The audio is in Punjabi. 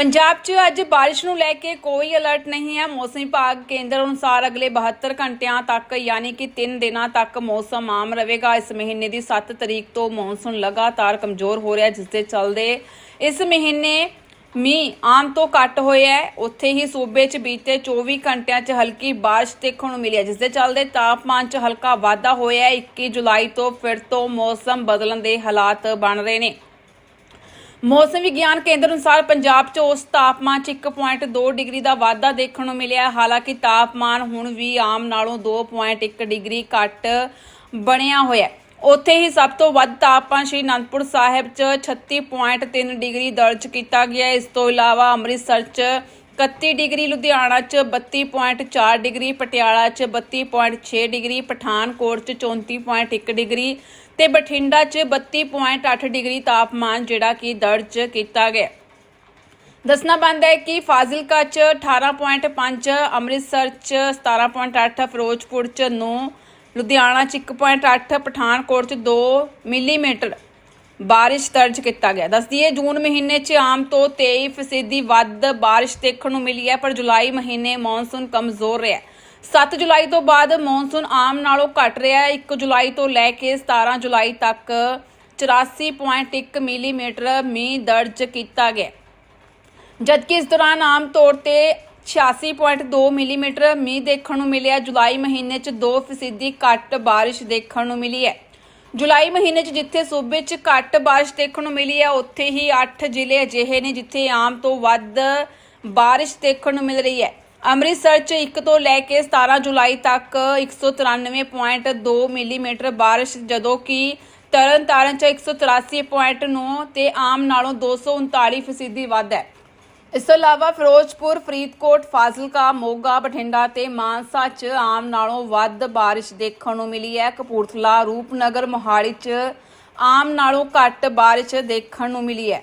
ਪੰਜਾਬ 'ਚ ਅੱਜ ਬਾਰਿਸ਼ ਨੂੰ ਲੈ ਕੇ ਕੋਈ ਅਲਰਟ ਨਹੀਂ ਹੈ। ਮੌਸਮ ਵਿਭਾਗ ਕੇਂਦਰ ਅਨੁਸਾਰ ਅਗਲੇ 72 ਘੰਟਿਆਂ ਤੱਕ ਯਾਨੀ ਕਿ 3 ਦਿਨਾਂ ਤੱਕ ਮੌਸਮ ਆਮ ਰਹੇਗਾ। ਇਸ ਮਹੀਨੇ ਦੀ 7 ਤਰੀਕ ਤੋਂ ਮੌਨਸੂਨ ਲਗਾਤਾਰ ਕਮਜ਼ੋਰ ਹੋ ਰਿਹਾ ਜਿਸ ਦੇ ਚੱਲਦੇ ਇਸ ਮਹੀਨੇ ਮੀਂਹ ਆਮ ਤੋਂ ਘੱਟ ਹੋਇਆ ਹੈ। ਉੱਥੇ ਹੀ ਸੂਬੇ 'ਚ ਬੀਤੇ 24 ਘੰਟਿਆਂ 'ਚ ਹਲਕੀ ਬਾਰਿਸ਼ ਦੇਖਣ ਨੂੰ ਮਿਲੀ ਹੈ, ਜਿਸ ਦੇ ਚੱਲਦੇ ਤਾਪਮਾਨ 'ਚ ਹਲਕਾ ਵਾਧਾ ਹੋਇਆ ਹੈ। 21 ਜੁਲਾਈ ਤੋਂ ਫਿਰ ਤੋਂ ਮੌਸਮ ਬਦਲਣ ਦੇ ਹਾਲਾਤ ਬਣ ਰਹੇ ਨੇ। ਮੌਸਮ ਵਿਗਿਆਨ ਕੇਂਦਰ ਅਨੁਸਾਰ ਪੰਜਾਬ 'ਚ ਉਸ ਤਾਪਮਾਨ 'ਚ 1.2 ਡਿਗਰੀ ਦਾ ਵਾਧਾ ਦੇਖਣ ਨੂੰ ਮਿਲਿਆ। ਹਾਲਾਂਕਿ ਤਾਪਮਾਨ ਹੁਣ ਵੀ ਆਮ ਨਾਲੋਂ 2.1 ਡਿਗਰੀ ਘੱਟ ਬਣਿਆ ਹੋਇਆ ਹੈ। ਉੱਥੇ ਹੀ ਸਭ ਤੋਂ ਵੱਧ ਤਾਪਮਾਨ ਸ਼੍ਰੀ ਅਨੰਦਪੁਰ ਸਾਹਿਬ 'ਚ 36.3 ਡਿਗਰੀ ਦਰਜ ਕੀਤਾ ਗਿਆ ਇਸ ਤੋਂ ਇਲਾਵਾ ਅੰਮ੍ਰਿਤਸਰ 'ਚ 31 ਡਿਗਰੀ, ਲੁਧਿਆਣਾ 'ਚ 32.4 ਡਿਗਰੀ, ਪਟਿਆਲਾ 'ਚ 32.6 ਡਿਗਰੀ, ਪਠਾਨਕੋਟ 'ਚ 34.1 ਡਿਗਰੀ ਤੇ ਬਠਿੰਡਾ 'ਚ 32.8 ਡਿਗਰੀ ਤਾਪਮਾਨ ਜਿਹੜਾ ਕਿ ਦਰਜ ਕੀਤਾ ਗਿਆ। ਦੱਸਣਾ ਬੰਦ ਹੈ ਕਿ ਫਾਜ਼ਿਲਕਾ 'ਚ 18.5 ਅੰਮ੍ਰਿਤਸਰ 'ਚ 17.8 ਫਿਰੋਜ਼ਪੁਰ 'ਚ 9 ਲੁਧਿਆਣਾ 'ਚ 1.8 ਪਠਾਨਕੋਟ 'ਚ 2 ਮਿਲੀਮੀਟਰ ਬਾਰਿਸ਼ ਦਰਜ ਕੀਤਾ ਗਿਆ। ਦੱਸ ਦਈਏ, ਜੂਨ ਮਹੀਨੇ 'ਚ ਆਮ ਤੋਂ 23% ਵੱਧ ਬਾਰਿਸ਼ ਦੇਖਣ ਨੂੰ ਮਿਲੀ ਹੈ, ਪਰ ਜੁਲਾਈ ਮਹੀਨੇ ਮੌਨਸੂਨ ਕਮਜ਼ੋਰ ਰਿਹਾ 7 ਜੁਲਾਈ ਤੋਂ ਬਾਅਦ ਮੌਨਸੂਨ ਆਮ ਨਾਲੋਂ ਘਟ ਰਿਹਾ ਹੈ। 1 ਜੁਲਾਈ ਤੋਂ ਲੈ ਕੇ 17 ਜੁਲਾਈ ਤੱਕ 84.1 ਮਿਲੀਮੀਟਰ ਮੀਂਹ ਦਰਜ ਕੀਤਾ ਗਿਆ। ਜਦਕਿ ਇਸ ਦੌਰਾਨ ਆਮ ਤੌਰ ਤੇ 86.2 ਮਿਲੀਮੀਟਰ ਮੀਂਹ ਦੇਖਣ ਨੂੰ ਮਿਲਿਆ। ਜੁਲਾਈ ਮਹੀਨੇ 'ਚ 2 ਫੀਸਦੀ ਘੱਟ ਬਾਰਿਸ਼ ਦੇਖਣ ਨੂੰ ਮਿਲੀ ਹੈ। ਜੁਲਾਈ ਮਹੀਨੇ 'ਚ ਜਿੱਥੇ ਸੂਬੇ 'ਚ ਘੱਟ ਬਾਰਿਸ਼ ਦੇਖਣ ਨੂੰ ਮਿਲੀ ਹੈ, ਉੱਥੇ ਹੀ 8 ਜ਼ਿਲ੍ਹੇ ਅਜਿਹੇ ਨੇ ਜਿੱਥੇ ਆਮ ਤੋਂ ਵੱਧ ਬਾਰਿਸ਼ ਦੇਖਣ ਨੂੰ ਮਿਲ ਰਹੀ ਹੈ। ਅੰਮ੍ਰਿਤਸਰ 'ਚ 1 ਤੋਂ ਲੈ ਕੇ 17 ਜੁਲਾਈ ਤੱਕ 193.2 ਮਿਲੀਮੀਟਰ ਬਾਰਿਸ਼, ਜਦੋਂ ਕਿ ਤਰਨਤਾਰਨ 'ਚ 183.9 ਤੇ ਆਮ ਨਾਲੋਂ 239% ਵੱਧ ਹੈ। ਇਸ ਤੋਂ ਇਲਾਵਾ ਫਿਰੋਜ਼ਪੁਰ, ਫਰੀਦਕੋਟ, ਫਾਜ਼ਿਲਕਾ, ਮੋਗਾ, ਬਠਿੰਡਾ ਤੇ ਮਾਨਸਾ 'ਚ ਆਮ ਨਾਲੋਂ ਵੱਧ ਬਾਰਿਸ਼ ਦੇਖਣ ਨੂੰ ਮਿਲੀ ਹੈ। ਕਪੂਰਥਲਾ, ਰੂਪਨਗਰ, ਮੋਹਾਲੀ 'ਚ ਆਮ ਨਾਲੋਂ ਘੱਟ ਬਾਰਿਸ਼ ਦੇਖਣ ਨੂੰ ਮਿਲੀ ਹੈ।